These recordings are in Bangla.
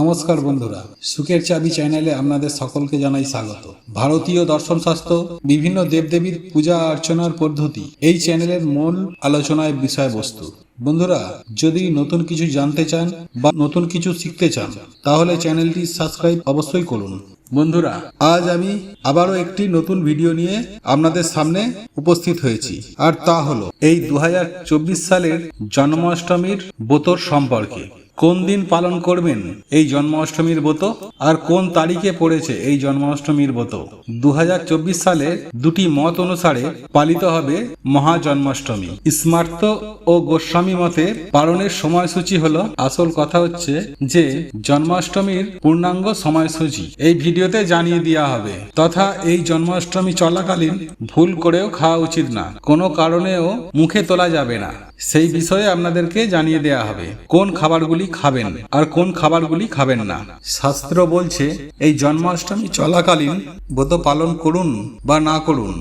নমস্কার বন্ধুরা। সুখের চাবি চ্যানেলে আপনাদের সকলকে জানাই স্বাগত। ভারতীয় দর্শন শাস্ত্র, বিভিন্ন দেবদেবীর পূজা অর্চনার পদ্ধতি, এই চ্যানেলের মূল আলোচনায় বিষয়বস্তু। বন্ধুরা, যদি নতুন কিছু জানতে চান বা নতুন কিছু শিখতে চান, তাহলে চ্যানেলটি সাবস্ক্রাইব অবশ্যই করুন। বন্ধুরা, আজ আমি আবারও একটি নতুন ভিডিও নিয়ে আপনাদের সামনে উপস্থিত হয়েছি। আর তা হলো, এই দু হাজার চব্বিশ সালের জন্মাষ্টমীর বোতর সম্পর্কে। কোন দিন পালন করবেন? এই জন্মাষ্টমীর ব্রত। আর কোন তারিখে পড়েছে এই জন্মাষ্টমীর ব্রত? দু হাজার চব্বিশ সালে দুটি মত অনুসারে পালিত হবে মহা জন্মাষ্টমী স্মার্ত ও গোস্বামী মতে পালনের সময়সূচি হলো, আসল কথা হচ্ছে যে, জন্মাষ্টমীর পূর্ণাঙ্গ সময়সূচি। এই ভিডিওতে জানিয়ে দেওয়া হবে। তথা এই জন্মাষ্টমী চলাকালীন ভুল করেও খাওয়া উচিত না। কোনো কারণেও মুখে তোলা যাবে না। সেই বিষয়ে আপনাদেরকে জানিয়ে দেয়া হবে। কোন খাবারগুলি খাবেন আর কোন খাবারগুলি খাবেন না। শাস্ত্র বলছে, এই জন্মাষ্টমী চলাকালীন ব্রত পালন করুন বা না করুন।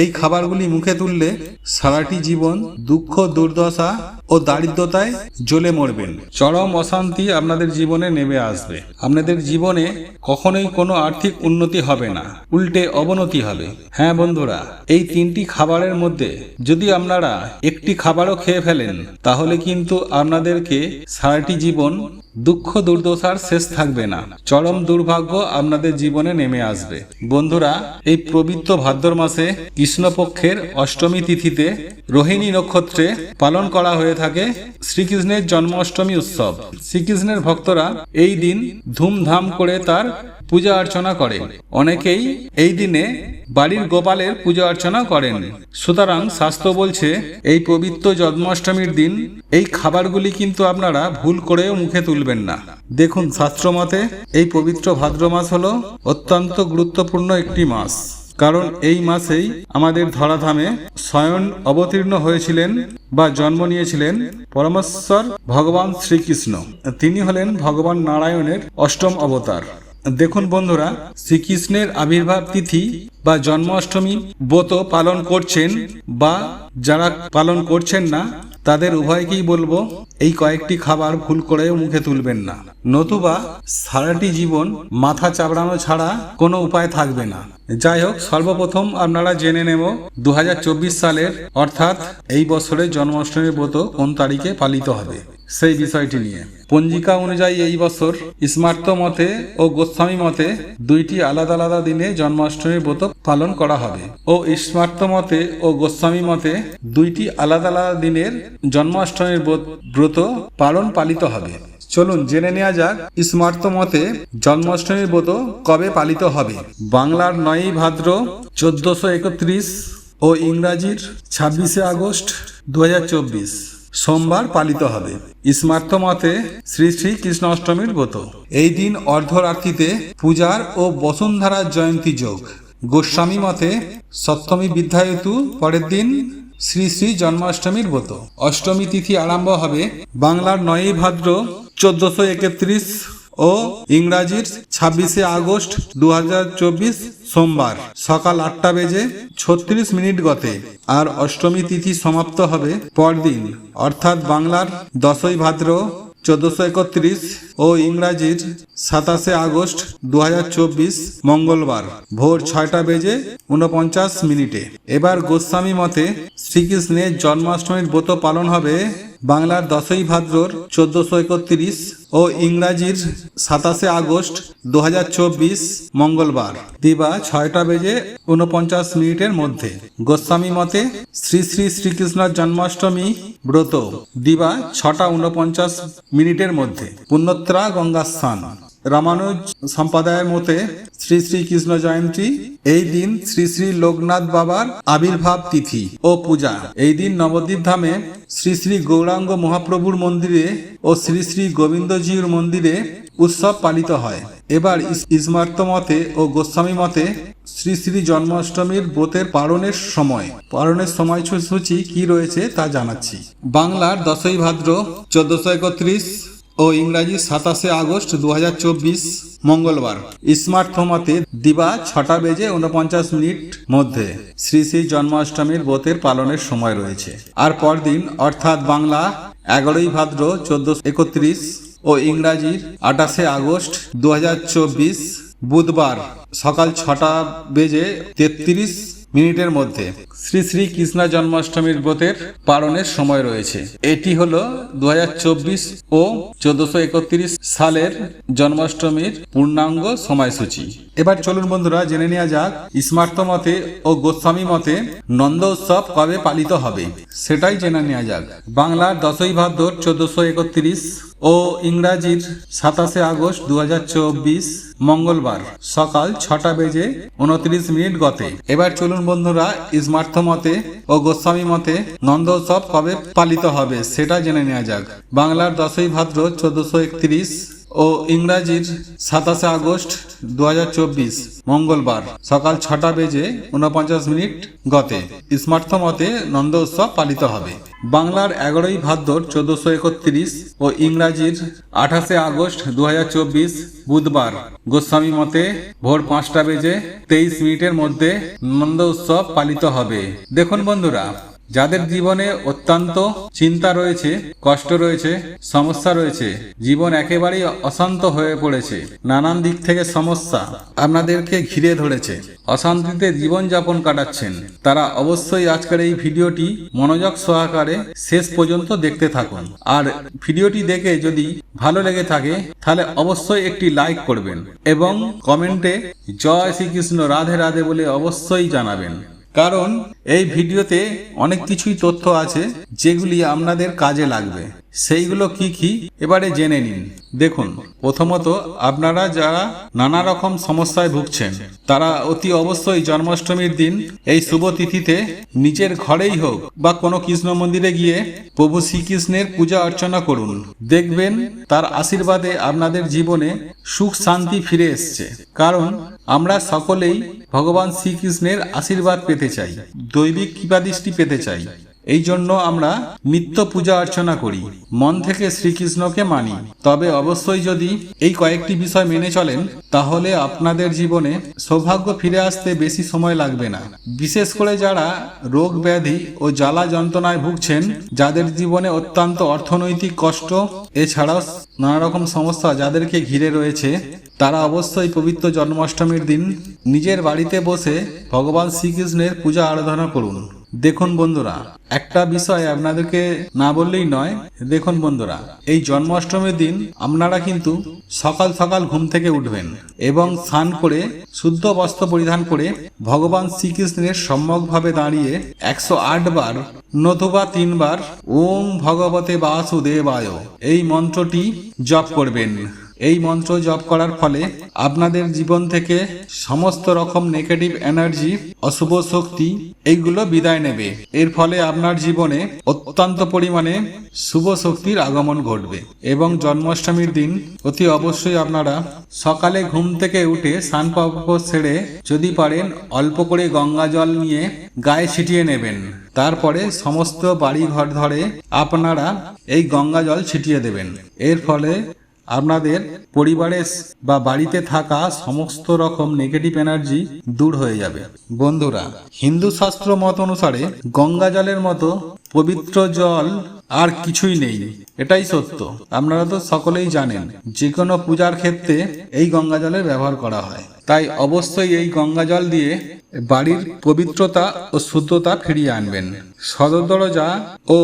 এই খাবারগুলি মুখে তুললে সারাটি জীবন দুঃখ দুর্দশা ও দারিদ্রতায় জ্বলে মরবেন। চরম অশান্তি আপনাদের জীবনে নেমে আসবে। আপনাদের জীবনে কখনোই কোনো আর্থিক উন্নতি হবে না। উল্টে অবনতি হবে। হ্যাঁ বন্ধুরা, এই তিনটি খাবারের মধ্যে যদি আপনারা একটি খাবারও খেয়ে ফেলেন, তাহলে কিন্তু আপনাদেরকে সারাটি জীবন দুঃখ দুর্দশার শেষ থাকবে না। চরম দুর্ভাগ্য আপনাদের জীবনে নেমে আসবে। বন্ধুরা, এই পবিত্র ভাদ্র মাসে কৃষ্ণপক্ষের অষ্টমী তিথিতে রোহিণী নক্ষত্রে পালন করা হয়ে থাকে শ্রীকৃষ্ণের জন্মাষ্টমী উৎসব। শ্রীকৃষ্ণের ভক্তরা এই দিন ধুমধাম করে তার পূজা অর্চনা করে। অনেকেই এই দিনে বাড়ির গোপালের পূজা অর্চনা করেন। সুতরাং শাস্ত্র বলছে, এই পবিত্র জন্মাষ্টমীর দিন এই খাবারগুলি কিন্তু আপনারা ভুল করেও মুখে তুলবেন না। দেখুন শাস্ত্র মতে এই পবিত্র ভাদ্র মাস হলো অত্যন্ত গুরুত্বপূর্ণ একটি মাস। কারণ এই মাসেই আমাদের ধরাধামে স্বয়ং অবতীর্ণ হয়েছিলেন বা জন্ম নিয়েছিলেন পরমেশ্বর ভগবান শ্রীকৃষ্ণ। তিনি হলেন ভগবান নারায়ণের অষ্টম অবতার। দেখুন বন্ধুরা, শ্রীকৃষ্ণের আবির্ভাব তিথি বা জন্মাষ্টমী ব্রত পালন করছেন বা যারা পালন করছেন না তাদের উভয়কেই বলব, এই কয়েকটি খাবার ভুল করেও মুখে তুলবেন না। নতুবা, সারাটি জীবন মাথা চাবড়ানো ছাড়া কোনো উপায় থাকবে না। যাই হোক, সর্বপ্রথম আপনারা জেনে নেব দু হাজার চব্বিশ সালের, অর্থাৎ এই বছরের জন্মাষ্টমীর ব্রত কোন তারিখে পালিত হবে। সেই বিষয়টি নিয়ে। পঞ্জিকা অনুযায়ী এই বছর স্মার্ত মতে ও গোস্বামী মতে দুইটি আলাদা আলাদা দিনে জন্মাষ্টমীর ব্রত পালন করা হবে ও স্মার্ত মতে ও গোস্বামী মতে দুইটি আলাদা আলাদা দিনের জন্মাষ্টমীর ব্রত পালন পালিত হবে। চলুন জেনে নেওয়া যাক স্মার্ত মতে জন্মাষ্টমীর ব্রত কবে পালিত হবে। বাংলার নয়ই ভাদ্র চোদ্দশো একত্রিশ ও ইংরাজির ছাব্বিশে আগস্ট দুহাজার চব্বিশ। সোমবার পালিত হবে। স্মার্থ মতে শ্রী শ্রী কৃষ্ণ অষ্টমীর ব্রত। এই দিন অর্ধরাত্রিতে পূজার ও বসুন্ধরার জয়ন্তী যোগ। গোস্বামী মতে সপ্তমী বিদ্যায়তু পরের দিন শ্রী শ্রী জন্মাষ্টমীর ব্রত। অষ্টমী তিথি আরম্ভ হবে বাংলার নয়ই ভাদ্র চোদ্দশো একত্রিশ ও ইংরাজির ছাব্বিশে আগস্ট দু হাজার চব্বিশ সোমবার সকাল আটটা বেজে ছত্রিশ মিনিট গতে আর অষ্টমী তিথি সমাপ্ত হবে পরদিন। অর্থাৎ বাংলার দশই ভাদ্র চোদ্দশো একত্রিশ ও ইংরাজির সাতাশে আগস্ট দু হাজার চব্বিশ মঙ্গলবার ভোর ছয়টা বেজে উনপঞ্চাশ মিনিটে। এবার গোস্বামী মতে শ্রীকৃষ্ণের জন্মাষ্টমীর ব্রত পালন হবে বাংলার দশই ভাদ্রর চোদ্দশো একত্রিশ ও ইংরাজির সাতাশে আগস্ট দু হাজার চব্বিশ মঙ্গলবার। দিবা ছয়টা বেজে উনপঞ্চাশ মিনিটের মধ্যে। গোস্বামী মতে শ্রী শ্রী শ্রীকৃষ্ণের জন্মাষ্টমী ব্রত। দিবা ছটা উনপঞ্চাশ মিনিটের মধ্যে। পুণ্যত্রা গঙ্গা স্নান রামানুজ সম্প্রদায়ের মতে শ্রী শ্রী কৃষ্ণ জয়ন্তী, এই দিন শ্রী শ্রী লোকনাথ বাবার আবির্ভাব তিথি ও পূজা। এই দিন নবদ্বীপ ধামে শ্রী শ্রী গৌরাঙ্গ মহাপ্রভুর মন্দিরে ও শ্রী শ্রী গোবিন্দজির মন্দিরে উৎসব পালিত হয়। এবার ইসমার্ত মতে ও গোস্বামী মতে শ্রী শ্রী জন্মাষ্টমীর ব্রতের পালনের সময়। পালনের সময়সূচি কি রয়েছে তা জানাচ্ছি। বাংলার দশই ভাদ্র চোদ্দশো একত্রিশ ও ইংরাজি সাতাশে আগস্ট দু হাজার চব্বিশ মঙ্গলবার। স্মার্ট মতে দিবা ছটা বেজে উনপঞ্চাশ মিনিট মধ্যে শ্রী শ্রী জন্মাষ্টমীর ব্রতের পালনের সময় রয়েছে। আর পরদিন অর্থাৎ বাংলা এগারোই ভাদ্র চোদ্দশো একত্রিশ ও ইংরাজির আঠাশে আগস্ট দু হাজার চব্বিশ বুধবার সকাল ছটা বেজে তেত্রিশ মিনিটের মধ্যে শ্রী শ্রী কৃষ্ণ জন্মাষ্টমীর ব্রতের পালনের সময় রয়েছে। এটি হল দু ও চোদ্দশো সালের জন্মাষ্টমীর পূর্ণাঙ্গ সময়সূচি। এবার চলুন বন্ধুরা, জেনে নেওয়া যাক, স্মার্ত মতে ও গোস্বামী মতে নন্দ উৎসব কবে পালিত হবে? সেটাই জেনে নেওয়া যাক। বাংলার দশই ভাদ্র চোদ্দশো একত্রিশ ও ইংরাজির সাতাশে আগস্ট দু হাজার চব্বিশ মঙ্গলবার সকাল ছটা বেজে উনত্রিশ মিনিট গতে। এবার চলুন বন্ধুরা, স্মার্থ মতে ও গোস্বামী মতে নন্দ উৎসব কবে পালিত হবে সেটা জেনে নেওয়া যাক। বাংলার দশই ভাদ্র চোদ্দশো একত্রিশ ও ইংরাজির সাতাশে আগস্ট দু হাজার চব্বিশ, মঙ্গলবার, সকাল ছটা বেজে উনপঞ্চাশ মিনিট গতে। স্মার্থ মতে নন্দ উৎসব পালিত হবে। বাংলার এগারোই ভাদ্র চোদ্দশো একত্রিশ ও ইংরাজির আঠাশে আগস্ট দু হাজার চব্বিশ, বুধবার, গোস্বামী মতে ভোর পাঁচটা বেজে তেইশ মিনিটের মধ্যে নন্দ উৎসব পালিত হবে। দেখুন বন্ধুরা যাদের জীবনে অত্যন্ত চিন্তা রয়েছে, কষ্ট রয়েছে, সমস্যা রয়েছে, জীবন একেবারেই অশান্ত হয়ে পড়েছে, নানান দিক থেকে সমস্যা আপনাদেরকে ঘিরে ধরেছে, অশান্তিতে জীবন যাপন কাটাচ্ছেন, তারা অবশ্যই আজকের এই ভিডিওটি মনোযোগ সহকারে শেষ পর্যন্ত দেখতে থাকুন। আর ভিডিওটি দেখে যদি ভালো লেগে থাকে, তাহলে অবশ্যই একটি লাইক করবেন এবং কমেন্টে জয় শ্রীকৃষ্ণ রাধে রাধে বলে অবশ্যই জানাবেন। কারণ এই ভিডিওতে অনেক কিছুই তথ্য আছে যেগুলি আপনাদের কাজে লাগবে। সেইগুলো কি কি? এবারে জেনে নিন। দেখুন, প্রথমত আপনারা যারা নানা রকম সমস্যায় ভুগছেন, তারা অতি অবশ্যই জন্মাষ্টমীর দিন এই শুভ তিথিতে নিজের ঘরেই হোক বা কোনো কৃষ্ণ মন্দিরে গিয়ে প্রভু শ্রীকৃষ্ণের পূজা অর্চনা করুন। দেখবেন তার আশীর্বাদে আপনাদের জীবনে সুখ শান্তি ফিরে এসছে। কারণ আমরা সকলেই ভগবান শ্রীকৃষ্ণের আশীর্বাদ পেতে চাই, দৈবিক কৃপাদৃষ্টি পেতে চাই। এই জন্য আমরা নিত্য পূজা অর্চনা করি, মন থেকে শ্রীকৃষ্ণকে মানি। তবে অবশ্যই যদি এই কয়েকটি বিষয় মেনে চলেন, তাহলে আপনাদের জীবনে সৌভাগ্য ফিরে আসতে বেশি সময় লাগবে না। বিশেষ করে যারা রোগ ব্যাধি ও জ্বালা যন্ত্রণায় ভুগছেন, যাদের জীবনে অত্যন্ত অর্থনৈতিক কষ্ট, এছাড়াও নানা রকম সমস্যা যাদেরকে ঘিরে রয়েছে তারা অবশ্যই পবিত্র জন্মাষ্টমীর দিন নিজের বাড়িতে বসে ভগবান শ্রীকৃষ্ণের পূজা আরাধনা করুন। দেখুন বন্ধুরা, একটা বিষয় আপনাদেরকে না বললেই নয়, দেখুন বন্ধুরা, এই জন্মাষ্টমীর দিন আপনারা কিন্তু সকাল সকাল ঘুম থেকে উঠবেন এবং স্নান করে, শুদ্ধ বস্ত্র পরিধান করে ভগবান শ্রীকৃষ্ণের সম্যকভাবে দাঁড়িয়ে একশো আট বার নতুবা তিনবার ওম ভগবতে বাসুদেবায় এই মন্ত্রটি জপ করবেন। এই মন্ত্র জপ করার ফলে আপনাদের জীবন থেকে সমস্ত রকম নেগেটিভ এনার্জি অশুভ শক্তি, এইগুলো বিদায় নেবে। এর ফলে আপনার জীবনে অত্যন্ত পরিমাণে শুভ শক্তির আগমন ঘটবে এবং জন্মাষ্টমীর দিন অতি অবশ্যই আপনারা সকালে ঘুম থেকে উঠে স্নান ছেড়ে যদি পারেন অল্প করে গঙ্গা জল নিয়ে গায়ে ছিটিয়ে নেবেন। তারপরে সমস্ত বাড়ি ঘর ধরে আপনারা এই গঙ্গা জল ছিটিয়ে দেবেন। এর ফলে আপনাদের পরিবারে বা বাড়িতে থাকা সমস্ত রকম নেগেটিভ এনার্জি দূর হয়ে যাবে। বন্ধুরা, হিন্দু শাস্ত্র মত অনুসারে গঙ্গা জলের মতো পবিত্র জল আর কিছুই নেই। এটাই সত্য। আপনারা তো সকলেই জানেন যে কোনো পূজার ক্ষেত্রে এই গঙ্গা জলের ব্যবহার করা হয়। তাই অবশ্যই এই গঙ্গা জল দিয়ে বাড়ির পবিত্রতা ও শুদ্ধতা ফিরিয়ে আনবেন। সদর দরজা ও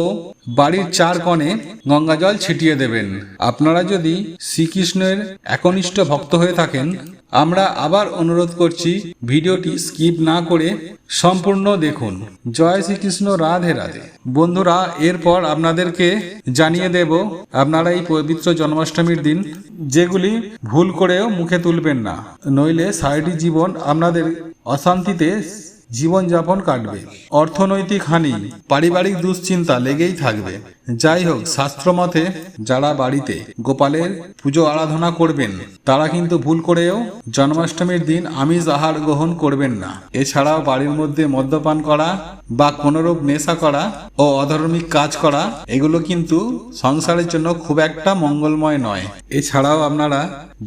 বাড়ির চার কোণে গঙ্গা জল ছিটিয়ে দেবেন। আপনারা যদি শ্রীকৃষ্ণের একনিষ্ঠ ভক্ত হয়ে থাকেন, আমরা আবার অনুরোধ করছি ভিডিওটি স্কিপ না করে সম্পূর্ণ দেখুন। জয় শ্রীকৃষ্ণ, রাধে রাধে। বন্ধুরা, এরপর আপনাদেরকে জানিয়ে দেব আপনারা এই পবিত্র জন্মাষ্টমীর দিন যেগুলি ভুল করেও মুখে তুলবেন না। নইলে সারাটি জীবন আপনাদের অশান্তিতে জীবনযাপন কাটবে। অর্থনৈতিক হানি, পারিবারিক দুশ্চিন্তা লেগেই থাকবে। যাই হোক শাস্ত্র মতে যারা বাড়িতে গোপালের পুজো আরাধনা করবেন, তারা কিন্তু ভুল করেও জন্মাষ্টমীর দিন আমিষ আহার গ্রহণ করবেন না। এছাড়াও বাড়ির মধ্যে মদ্যপান করা বা কোনোরূপ নেশা করা ও অধর্মিক কাজ করা, এগুলো কিন্তু সংসারের জন্য খুব একটা মঙ্গলময় নয়। এছাড়াও আপনারা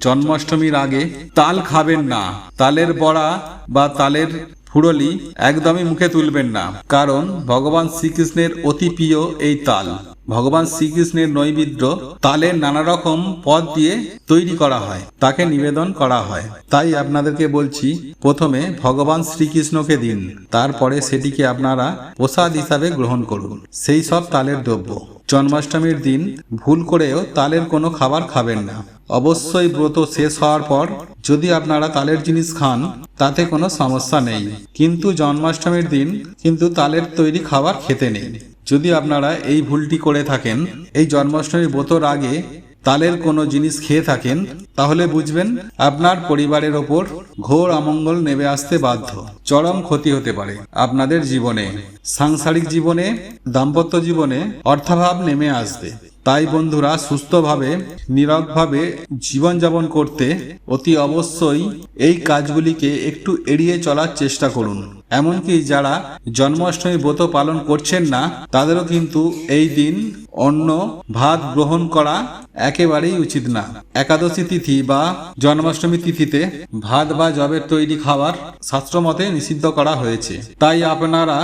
জন্মাষ্টমীর আগে তাল খাবেন না। তালের বড়া বা তালের ফুরলি একদমই মুখে তুলবেন না কারণ ভগবান শ্রীকৃষ্ণের অতি প্রিয় এই তাল। ভগবান শ্রীকৃষ্ণের নৈবেদ্য তালের নানা রকম পদ দিয়ে তৈরি করা হয়, তাকে নিবেদন করা হয়। তাই আপনাদেরকে বলছি, প্রথমে ভগবান শ্রীকৃষ্ণকে দিন, তারপরে সেটিকে আপনারা প্রসাদ হিসাবে গ্রহণ করুন। সেই সব তালের দ্রব্য। জন্মাষ্টমীর দিন ভুল করেও তালের কোনো খাবার খাবেন না। অবশ্যই ব্রত শেষ হওয়ার পর যদি আপনারা তালের জিনিস খান, তাতে কোনো সমস্যা নেই। কিন্তু জন্মাষ্টমীর দিন কিন্তু তালের তৈরি খাবার খেতে নেই। যদি আপনারা এই ভুলটি করে থাকেন, এই জন্মাষ্টমীর ব্রতর আগে তালের কোনো জিনিস খেয়ে থাকেন, তাহলে বুঝবেন আপনার পরিবারের ওপর ঘোর অমঙ্গল নেমে আসতে বাধ্য। চরম ক্ষতি হতে পারে আপনাদের জীবনে, সাংসারিক জীবনে, দাম্পত্য জীবনে অর্থাভাব নেমে আসবে। তাই বন্ধুরা, সুস্থভাবে নীরবভাবে জীবনযাপন করতে অতি অবশ্যই এই কাজগুলিকে একটু এড়িয়ে চলার চেষ্টা করুন। এমনকি যারা জন্মাষ্টমী ব্রত পালন করছেন না, তাদেরও কিন্তু এই দিন অন্য ভাত গ্রহণ করা একেবারেই উচিত না। একাদশী তিথি বা জন্মাষ্টমী তিথিতে ভাত বা জবের তৈরি খাবার শাস্ত্রমতে নিষিদ্ধ করা হয়েছে। তাই আপনারা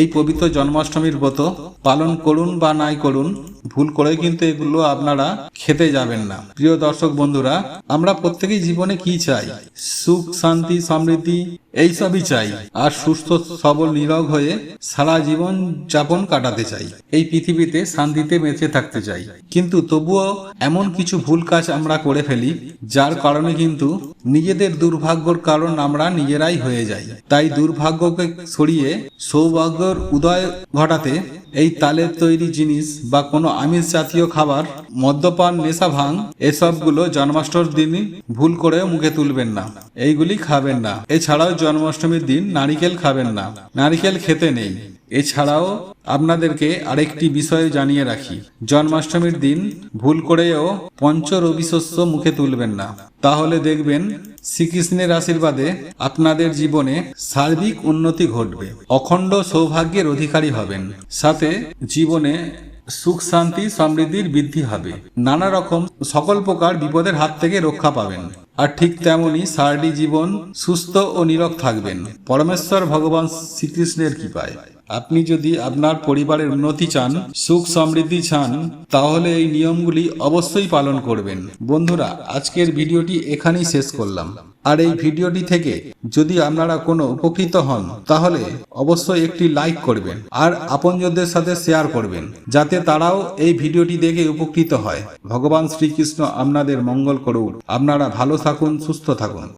এই পবিত্র জন্মাষ্টমীর ব্রত পালন করুন বা নাই করুন, ভুল করে কিন্তু এগুলো আপনারা খেতে যাবেন না। প্রিয় দর্শক বন্ধুরা, আমরা প্রত্যেকেই জীবনে কি চাই? সুখ, শান্তি, সমৃদ্ধি এই সবই চাই। আর সুস্থ, সবল, নিরোগ হয়ে সারা জীবন যাপন কাটাতে চাই। এই পৃথিবীতে শান্তিতে বেঁচে থাকতে চাই। কিন্তু তবুও এমন কিছু ভুল কাজ আমরা করে ফেলি, যার কারণে কিন্তু নিজেদের দুর্ভাগ্যর কারণ আমরা নিজেরাই হয়ে যাই। তাই দুর্ভাগ্যকে সরিয়ে সৌভাগ্যর উদয় ঘটাতে এই তালের তৈরি জিনিস বা কোনো আমিষ জাতীয় খাবার, মদ্যপান, নেশা ভাঙ এসবগুলো জন্মাষ্টমীর দিনই ভুল করে মুখে তুলবেন না। এইগুলি খাবেন না। এছাড়াও জন্মাষ্টমীর দিন নারিকেল খাবেন না। নারিকেল খেতে নেই। এছাড়াও আপনাদেরকে আরেকটি বিষয় জানিয়ে রাখি। জন্মাষ্টমীর দিন ভুল করেও পঞ্চ রবি শস্য মুখে তুলবেন না। তাহলে দেখবেন শ্রীকৃষ্ণের আশীর্বাদে আপনাদের জীবনে সার্বিক উন্নতি ঘটবে। অখণ্ড সৌভাগ্যের অধিকারী হবেন। সাথে জীবনে সুখ শান্তি সমৃদ্ধির বৃদ্ধি হবে। নানা রকম সকল প্রকার বিপদের হাত থেকে রক্ষা পাবেন। আর ঠিক তেমনি সারাটি জীবন সুস্থ ও নীরব থাকবেন। পরমেশ্বর ভগবান শ্রীকৃষ্ণের কৃপায়। আপনি যদি আপনার পরিবারের উন্নতি চান, সুখ সমৃদ্ধি চান, তাহলে এই নিয়মগুলি অবশ্যই পালন করবেন। বন্ধুরা, আজকের ভিডিওটি এখানেই শেষ করলাম। আর এই ভিডিওটি থেকে যদি আপনারা কোনো উপকৃত হন, তাহলে অবশ্যই একটি লাইক করবেন আর আপনজনদের সাথে শেয়ার করবেন, যাতে তারাও এই ভিডিওটি দেখে উপকৃত হয়। ভগবান শ্রীকৃষ্ণ আপনাদের মঙ্গল করুন আপনারা ভালো থাকুন, সুস্থ থাকুন।